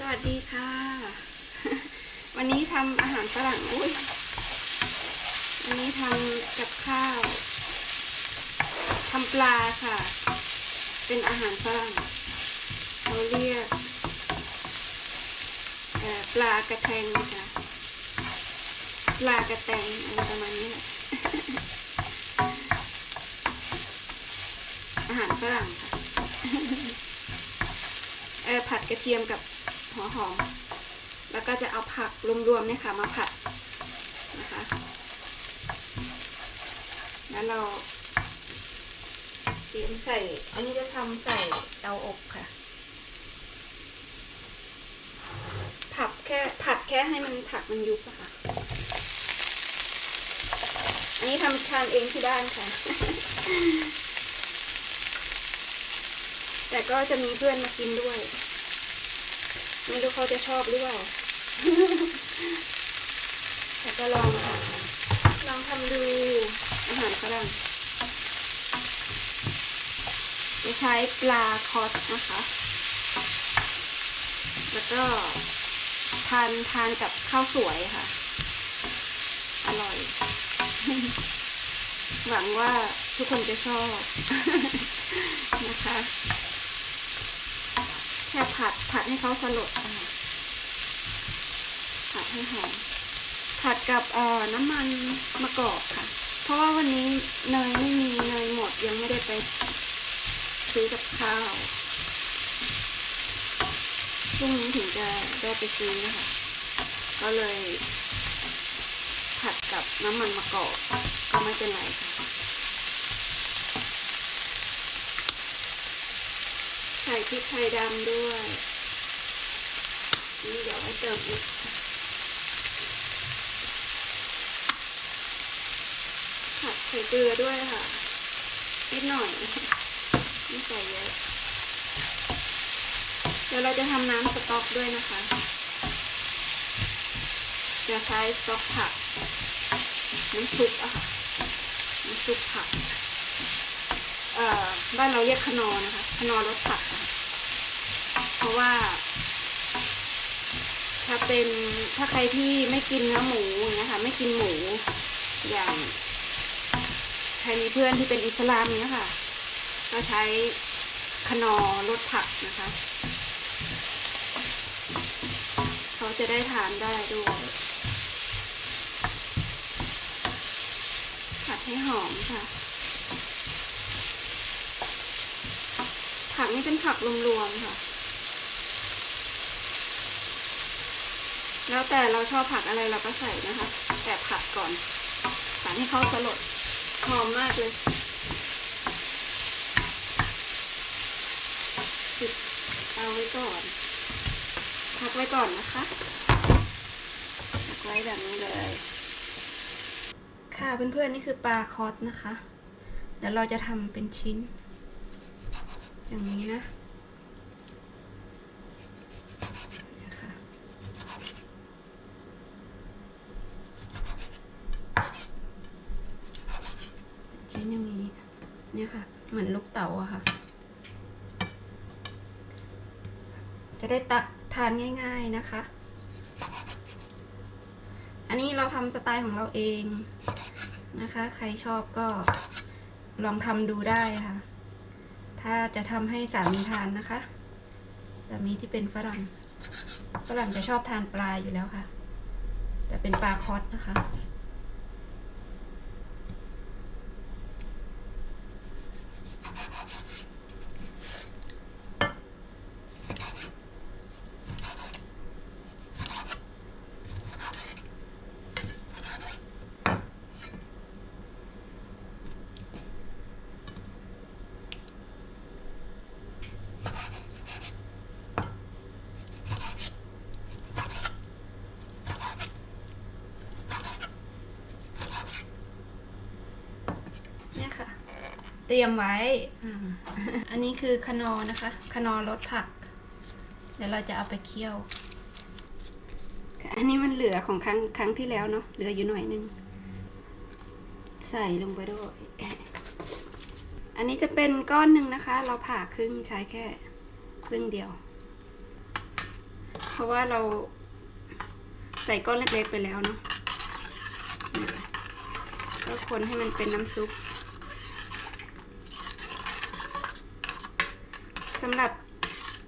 สวัสดีค่ะ วันนี้ทำอาหารฝรั่งอุ้ยวันนี้ทำกับข้าวทำปลาค่ะ เป็นอาหารฝรั่งเขาเรียกปลากระแทงค่ะปลากระแตงอะไรประมาณนี้แหละอาหารฝรั่งค่ะ เออผัดกระเทียมกับ หัวหอม แล้วก็จะเอาผักรวมๆเนี่ยค่ะมาผัดนะคะ แล้วเราเตรียมใส่ อันนี้จะทำใส่เตาอบค่ะ ผัดแค่ผัดแค่ให้มันผักมันยุบอะค่ะ อันนี้ทำทานเองที่บ้านค่ะแต่ก็จะมีเพื่อนมากินด้วย ไม่รู้เขาจะชอบหรือเปล่าแต่ก็ลองค่ะลองทำดูอาหารฝรั่งจะใช้ปลาคอสนะคะ แล้วก็ทานทานกับข้าวสวยค่ะ อร่อย หวังว่าทุกคนจะชอบนะคะ ผัดผัดให้เขาสลดผัดให้หอมผัดกับเอ่อน้ำมันมะกอกค่ะ เพราะว่าวันนี้เนยไม่มีเนยหมดยังไม่ได้ไปซื้อกับข้าวพรุ่งนี้ถึงจะได้ไปซื้อนะคะ ก็เลยผัดกับน้ำมันมะกอกก็ไม่เป็นไรค่ะ ใส่พริกไทยดำด้วย นี่เดี๋ยวไว้เติมอีกผัดใส่เกลือด้วยค่ะ นิดหน่อยไม่ใส่เยอะเดี๋ยวเราจะทำน้ำสต๊อกด้วยนะคะ จะใช้สต๊อกผักน้ำซุปอะค่ะน้ำซุปผัก บ้านเราเรียกขนอนะคะขนอรสผัก เพราะว่า ถ้าเป็นถ้าใครที่ไม่กินเนื้อหมูอย่างนี้ค่ะไม่กินหมูอย่างใครมีเพื่อนที่เป็นอิสลามเนี้ยค่ะ ก็ใช้ขนอรสผักนะคะเขาจะได้ทานได้ด้วยผัดให้หอมค่ะ กนี่เป็นผักรวมๆค่ะ แล้วแต่เราชอบผักอะไรเราก็ใส่นะคะ แต่ผัดก่อนผัดให้เขาสลดหอมมากเลยปิดเอาไว้ก่อนพักไว้ก่อนนะคะพักไว้แบบนี้เลย ค่ะเพื่อนๆนี่คือปลาคอสนะคะเดี๋ยวเราจะทำเป็นชิ้น อย่างนี้นะเนี่ยค่ะชิ้นอย่างนี้เนี่ยค่ะ เหมือนลูกเต๋าอะค่ะ จะได้ตักทานง่าย ๆนะคะ อันนี้เราทำสไตล์ของเราเองนะคะ ใครชอบก็ลองทำดูได้ค่ะ ถ้าจะทำให้สามีทานนะคะ สามีที่เป็นฝรั่ง ฝรั่งจะชอบทานปลาอยู่แล้วค่ะ แต่เป็นปลาคอสนะคะ เตรียมไว้อ่าอันนี้คือคนอนะคะ คนอรสผัก เดี๋ยวเราจะเอาไปเคี่ยวค่ะอันนี้มันเหลือของครั้งครั้งที่แล้วเนาะ เหลืออยู่หน่อยนึง ใส่ลงไปด้วย อันนี้จะเป็นก้อนหนึ่งนะคะ เราผ่าครึ่งใช้แค่ครึ่งเดียว เพราะว่าเราใส่ก้อนเล็กๆไปแล้วเนาะ ก็คนให้มันเป็นน้ำซุปำหรับ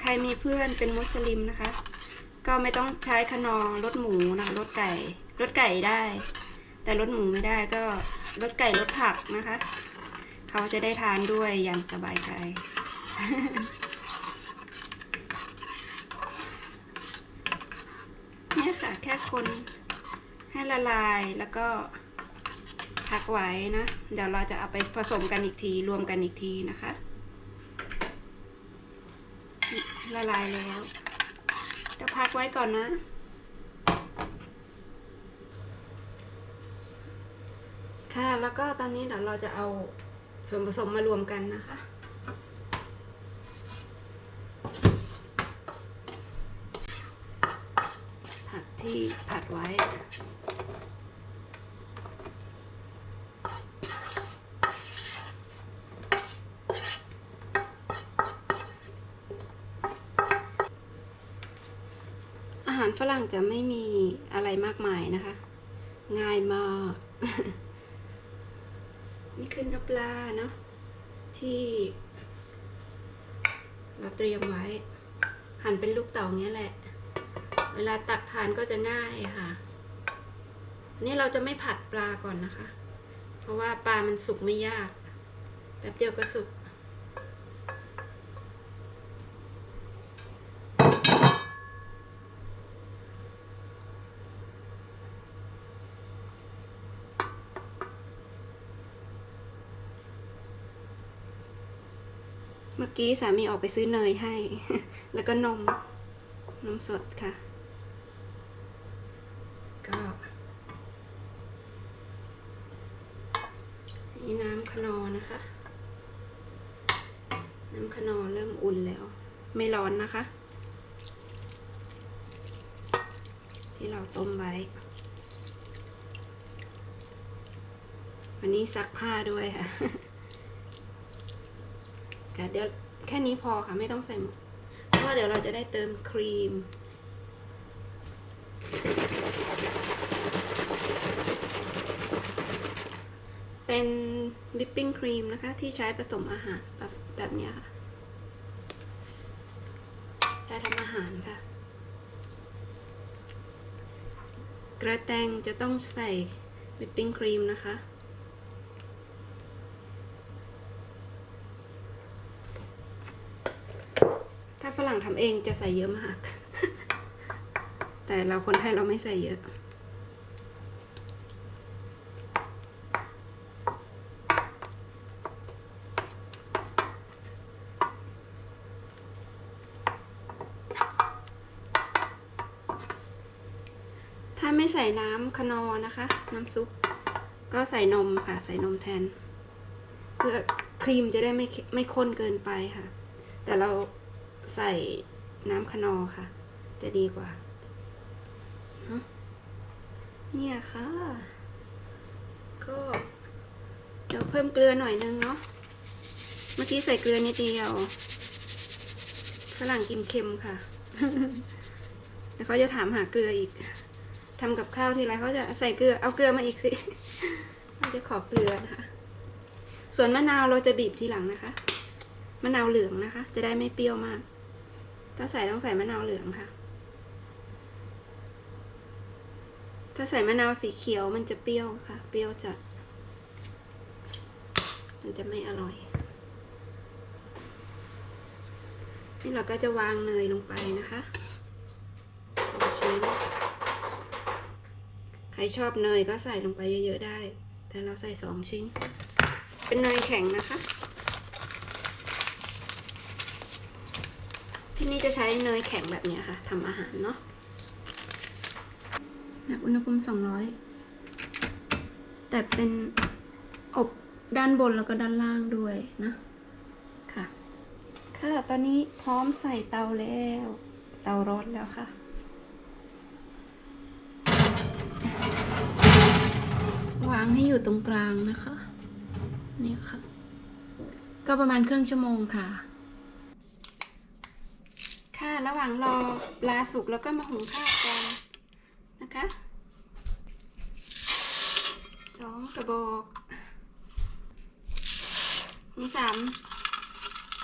ใครมีเพื่อนเป็นมุสลิมนะคะ ก็ไม่ต้องใช้ขนอรสหมูนะรสไก่รสไก่ได้ แต่รสหมูไม่ได้ก็รสไก่รสผักนะคะ เขาจะได้ทานด้วยอย่างสบายใจเนี่ยค่ะแค่คนให้ละลายแล้วก็พักไว้นะ เดี๋ยวเราจะเอาไปผสมกันอีกทีรวมกันอีกทีนะคะ ละลายแล้วเดี๋ยวพักไว้ก่อนนะ ค่ะ แล้วก็ตอนนี้เดี๋ยวเราจะเอาส่วนผสมมารวมกันนะคะ ผักที่ผัดไว้ อาหาร ฝรั่งจะไม่มีอะไรมากมายนะคะ ง่ายมาก นี่คือเนื้อปลาเนาะที่เราเตรียมไว้ หั่นเป็นลูกเต๋าเงี้ยแหละ เวลาตักทานก็จะง่ายค่ะนี่เราจะไม่ผัดปลาก่อนนะคะ เพราะว่าปลามันสุกไม่ยาก แป๊บเดียวก็สุก เมื่อกี้สามีออกไปซื้อเนยให้ แล้วก็นม นมสดค่ะ ก็นี่น้ำคนอนะคะ น้ำคนอเริ่มอุ่นแล้ว ไม่ร้อนนะคะ ที่เราต้มไว้ วันนี้ซักผ้าด้วยค่ะ ค่ะ เดี๋ยวแค่นี้พอค่ะไม่ต้องใส่หมดเพราะว่าเดี๋ยวเราจะได้เติมครีม เป็นวิปปิ้งครีมนะคะ ที่ใช้ผสมอาหารแบบแบบนี้ค่ะ ใช้ทำอาหารค่ะ กระแตงจะต้องใส่วิปปิ้งครีมนะคะ ถ้าฝรั่ งทำเองจะใส่เยอะมาก แต่เราคนไทยเราไม่ใส่เยอะถ้าไม่ใส่น้ำคนอนะคะ น้ำซุป ก็ใส่นมค่ะ ใส่นมแทน เพื่อครีมจะได้ไม่ไม่ข้นเกินไปค่ะ แต่เรา ใส่น้ำคนอค่ะ จะดีกว่าเนอะเนี่ยค่ะ ก็เดี๋ยวเพิ่มเกลือหน่อยนึงเนาะเมื่อกี้ใส่เกลือนิดเดียวฝรั่งกินเค็มค่ะ แล้วเขาจะถามหาเกลืออีกทำกับข้าวทีไรเขาจะใส่เกลือเอาเกลือมาอีกสิเขาจะขอเกลือนะคะส่วนมะนาวเราจะบีบทีหลังนะคะ มะนาวเหลืองนะคะ จะได้ไม่เปรี้ยวมาก ถ้าใส่ต้องใส่มะนาวเหลืองค่ะ ถ้าใส่มะนาวสีเขียวมันจะเปรี้ยวค่ะ เปรี้ยวจัด มันจะไม่อร่อย นี่เราก็จะวางเนยลงไปนะคะสองชิ้น ใครชอบเนยก็ใส่ลงไปเยอะๆได้ แต่เราใส่สองชิ้น เป็นเนยแข็งนะคะ ที่นี่จะใช้เนยแข็งแบบนี้ค่ะทำอาหารเนาะอุณหภูมิ200 แต่เป็นอบด้านบนแล้วก็ด้านล่างด้วยนะ ค่ะ ค่ะ ตอนนี้พร้อมใส่เตาแล้ว เตาร้อนแล้วค่ะ วางให้อยู่ตรงกลางนะคะ เนี่ยค่ะ ก็ประมาณครึ่งชั่วโมงค่ะ ระหว่างรอปลาสุกแล้วก็มาหุงข้าวกันนะคะสองกระบอกหุงสาม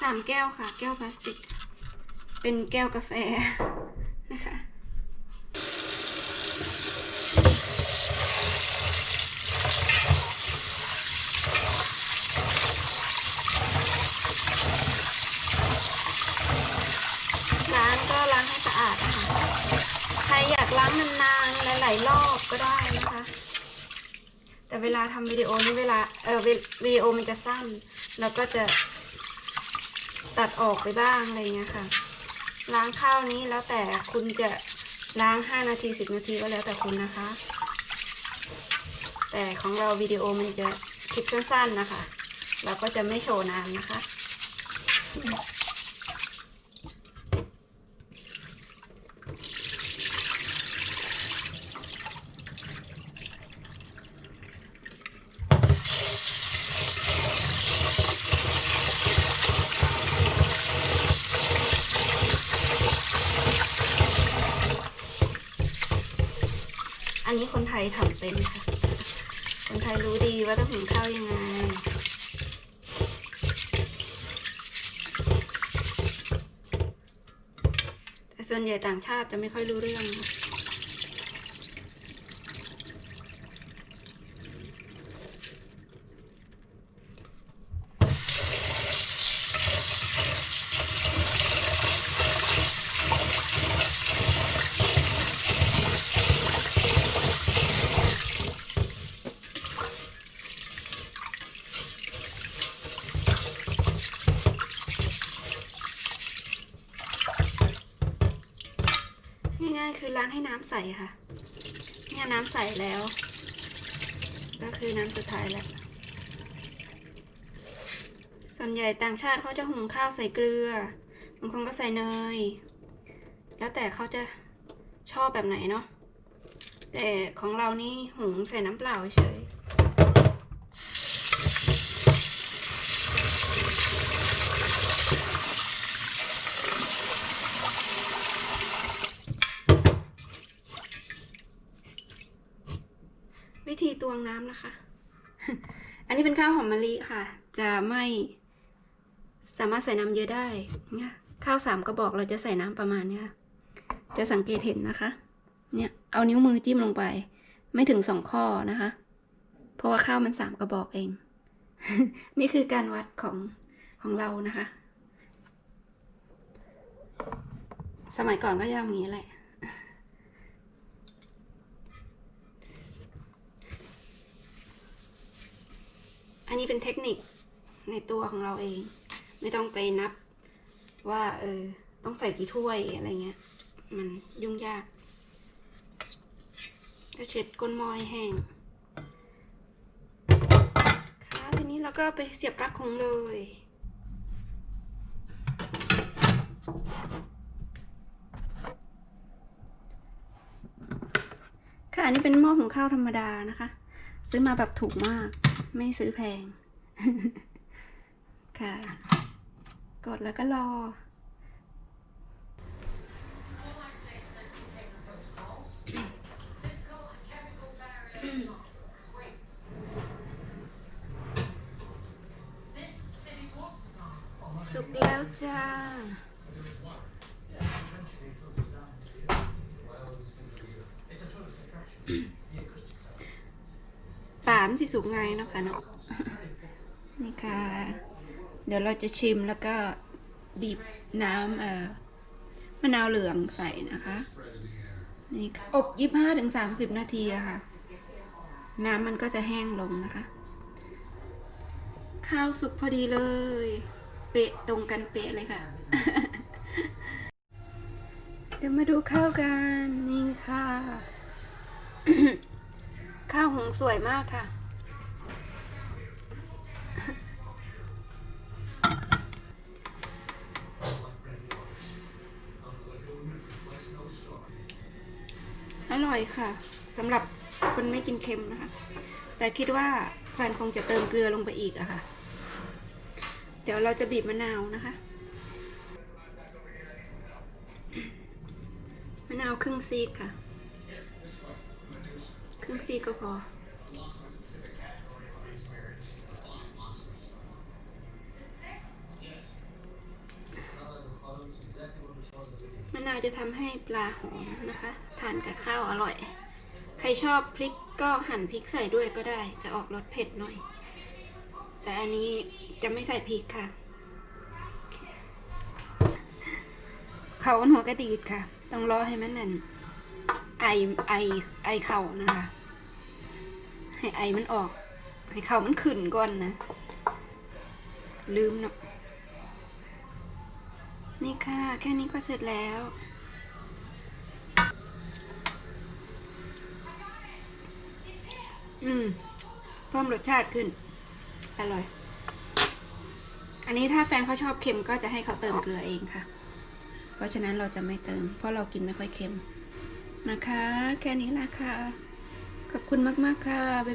สามแก้วค่ะ แก้วพลาสติก เป็นแก้วกาแฟนะคะ ล้างก็ล้างให้สะอาดนะคะ ใครอยากล้างนานๆ หลายๆรอบ ก็ได้นะคะ แต่เวลาทำวิดีโอนี้เวลาเออววิดีโอมันจะสั้น แล้วก็จะตัดออกไปบ้างอะไรเงี้ยค่ะ ล้างข้าวนี้แล้วแต่คุณจะล้าง 5 นาที 10 นาทีก็แล้วแต่คุณนะคะ แต่ของเราวิดีโอมันจะคลิปสั้นๆนะคะ เราก็จะไม่โชว์นานนะคะ นี้คนไทยทำเป็นค่ะ คนไทยรู้ดีว่าต้องหุงข้าวยังไง แต่ส่วนใหญ่ต่างชาติจะไม่ค่อยรู้เรื่องนะง่ายๆคือล้างให้ น้ำใสค่ะ เนี่ยน้ำใสแล้ว ก็คือน้ำสุดท้ายแล้ว ส่วนใหญ่ต่างชาติเขาจะหุงข้าวใส่เกลือบางคนก็ใส่เนย แล้วแต่เขาจะชอบแบบไหนเนาะแต่ของเรานี่หุงใส่น้ำเปล่าเฉย วิธีตวงน้ำนะคะ อันนี้เป็นข้าวหอมมะลิค่ะ จะไม่สามารถใส่น้ำเยอะได้เนี่ยข้าวสามกระบอกเราจะใส่น้ำประมาณเนี้ยจะสังเกตเห็นนะคะ เนี่ย เอานิ้วมือจิ้มลงไป ไม่ถึงสองข้อนะคะ เพราะว่าข้าวมันสามกระบอกเอง นี่คือการวัดของของเรานะคะ สมัยก่อนก็ยังอย่างนี้แหละ อั นนี้เป็นเทคนิคในตัวของเราเอง ไม่ต้องไปนับว่า เออ ต้องใส่กี่ถ้วยอะไรเงี้ย มันยุ่งยากก็เช็ดก้นมอยแห้งค่ะทีนี้เราก็ไปเสียบปลั๊กของเลยค่ะอันนี้เป็นหม้อหุงข้าวธรรมดานะคะ ซื้อมาแบบถูกมาก ไม่ซื้อแพง ค่ะ กดแล้วก็รอ สุกแล้วจ้า ปามสิสุกไงเนาะค่ะเนาะนี่ค่ะ เดี๋ยวเราจะชิมแล้วก็บีบน้ำเอ่อมะนาวเหลืองใส่นะคะนี่ค่ะอบยี่ห้าถึงสามสิบนาทีอะค่ะ น้ำมันก็จะแห้งลงนะคะ ข้าวสุกพอดีเลย เป๊ะตรงกันเป๊ะเลยค่ะ เดี๋ยวมาดูข้าวกัน นี่ค่ะ ข้าวหุงสวยมากค่ะ อร่อยค่ะสำหรับคนไม่กินเค็มนะคะ แต่คิดว่าแฟนคงจะเติมเกลือลงไปอีกอะค่ะ เดี๋ยวเราจะบีบมะนาวนะคะนาวครึ่งซีกค่ะึ่งซีกก็พอ มะนาวจะทำให้ปลาหอมนะคะ ทานกับข้าวอร่อย ใครชอบพริกก็หั่นพริกใส่ด้วยก็ได้ จะออกรสเผ็ดหน่อย แต่อันนี้จะไม่ใส่พริกค่ะ เขาหัวกระดีดค่ะ ต้องรอให้มันนั่นไอไอไอเข่านะคะ ให้ไอมันออก ให้เข่ามันขึ้นก่อนนะ ลืมเนาะนี่ค่ะ แค่นี้ก็เสร็จแล้ว อืม เพิ่มรสชาติขึ้น อร่อย อันนี้ถ้าแฟนเขาชอบเค็มก็จะให้เขาเติมเกลือเองค่ะ เพราะฉะนั้นเราจะไม่เติม เพราะเรากินไม่ค่อยเค็มนะคะ แค่นี้นะคะ ขอบคุณมาก ๆ ค่ะ บ๊ายบาย